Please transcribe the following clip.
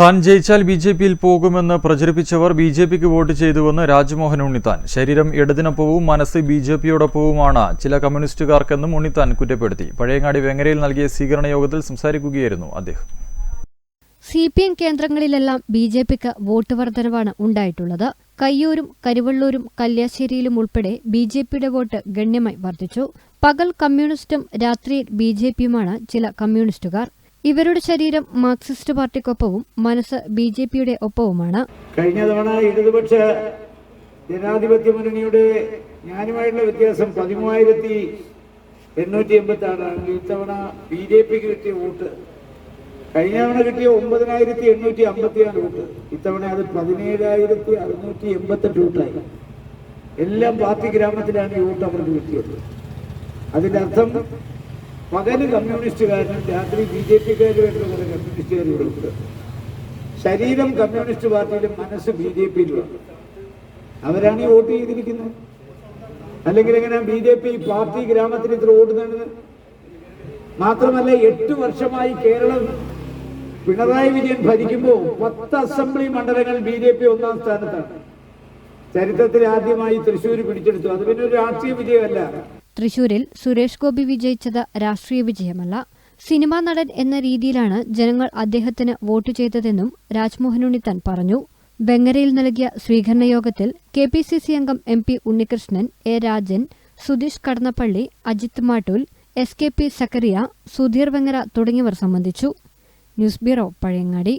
താൻ ജയിച്ചാൽ B J പിയിൽ പോകുമെന്ന് പ്രചരിപ്പിച്ചവർ ബി ജെ പിക്ക് വോട്ട് ചെയ്തുവെന്ന് രാജ്മോഹൻ ഉണ്ണിത്താൻ. ശരീരം ഇടതിനൊപ്പവും മനസ്സ് ബി ജെ പിയോടൊപ്പവുമാണ്. ചില കമ്മ്യൂണിസ്റ്റുകാർക്കെന്നും ഉണ്ണിത്താൻ കുറ്റപ്പെടുത്തി. പഴയങ്ങാടി വെങ്ങരയിൽ നൽകിയ സ്വീകരണ യോഗത്തിൽ സംസാരിക്കുകയായിരുന്നു അദ്ദേഹം. സി പി എം കേന്ദ്രങ്ങളിലെല്ലാം ബി ജെ പിക്ക് വോട്ട് വർധനവാണ് ഉണ്ടായിട്ടുള്ളത്. കയ്യൂരും കരുവള്ളൂരും കല്യാശ്ശേരിയിലും ഉൾപ്പെടെ ബി ജെ പിയുടെ വോട്ട് ഗണ്യമായി വർദ്ധിച്ചു പകൽ കമ്മ്യൂണിസ്റ്റും രാത്രിയിൽ ബി ജെ പിയുമാണ് ചില കമ്മ്യൂണിസ്റ്റുകാർ. ഇവരുടെ ശരീരം മാർക്സിസ്റ്റ് പാർട്ടിക്കൊപ്പവും മനസ്സ് ബി ജെ പിയുടെ ഒപ്പവുമാണ്. കഴിഞ്ഞ തവണ ഇടതുപക്ഷ ജനാധിപത്യ മുന്നണിയുടെ ഞാനുമായിട്ടുള്ള വ്യത്യാസം പതിമൂവായിരത്തി എണ്ണൂറ്റി എൺപത്തി ആറാണെങ്കിൽ ഇത്തവണ ബി ജെ പിക്ക് കിട്ടിയ വോട്ട്. കഴിഞ്ഞ തവണ കിട്ടിയ ഒമ്പതിനായിരത്തി എണ്ണൂറ്റി അമ്പത്തി ആറ് വോട്ട്. ഇത്തവണ അത് പതിനേഴായിരത്തി അറുന്നൂറ്റി എൺപത്തെട്ട് വോട്ടായി. എല്ലാം പാർട്ടി ഗ്രാമത്തിലാണ് ഈ വോട്ട് അവർക്ക് കിട്ടിയത്. അതിന്റെ അർത്ഥം പകൽ കമ്മ്യൂണിസ്റ്റുകാരനും രാത്രി ബി ജെ പിക്കാരുമായിട്ടുള്ള കുറെ കമ്മ്യൂണിസ്റ്റുകാരും ഇവിടെ ഉണ്ട് ശരീരം കമ്മ്യൂണിസ്റ്റ് പാർട്ടിയിലും മനസ്സ് ബി ജെ പിയിലുമാണ്. അവരാണ് ഈ വോട്ട് ചെയ്തിരിക്കുന്നത്. അല്ലെങ്കിൽ എങ്ങനെ ബി ജെ പി പാർട്ടി ഗ്രാമത്തിൽ ഇത്ര വോട്ട് നേടുന്നത്? മാത്രമല്ല എട്ട് വർഷമായി കേരളം പിണറായി വിജയൻ ഭരിക്കുമ്പോൾ പത്ത് അസംബ്ലി മണ്ഡലങ്ങൾ ബി ജെ പി ഒന്നാം സ്ഥാനത്താണ്. ചരിത്രത്തിൽ ആദ്യമായി തൃശ്ശൂർ പിടിച്ചെടുത്തു. അത് പിന്നെ ഒരു രാഷ്ട്രീയ വിജയമല്ല. തൃശൂരിൽ സുരേഷ് ഗോപി വിജയിച്ചത് രാഷ്ട്രീയ വിജയമല്ല. സിനിമാ നടൻ എന്ന രീതിയിലാണ് ജനങ്ങൾ അദ്ദേഹത്തിന് വോട്ട് ചെയ്തതെന്നും രാജ്മോഹൻ ഉണ്ണിത്താൻ പറഞ്ഞു. വെങ്ങരയിൽ നൽകിയ സ്വീകരണ യോഗത്തിൽ കെ പി സി സി അംഗം M P Unnikrishnan A Rajan Sudheesh Kadannappally Ajith Mattool S K P Zakariya Sudheer Vengara തുടങ്ങിയവർ സംബന്ധിച്ചു. News bureau Pazhayangadi.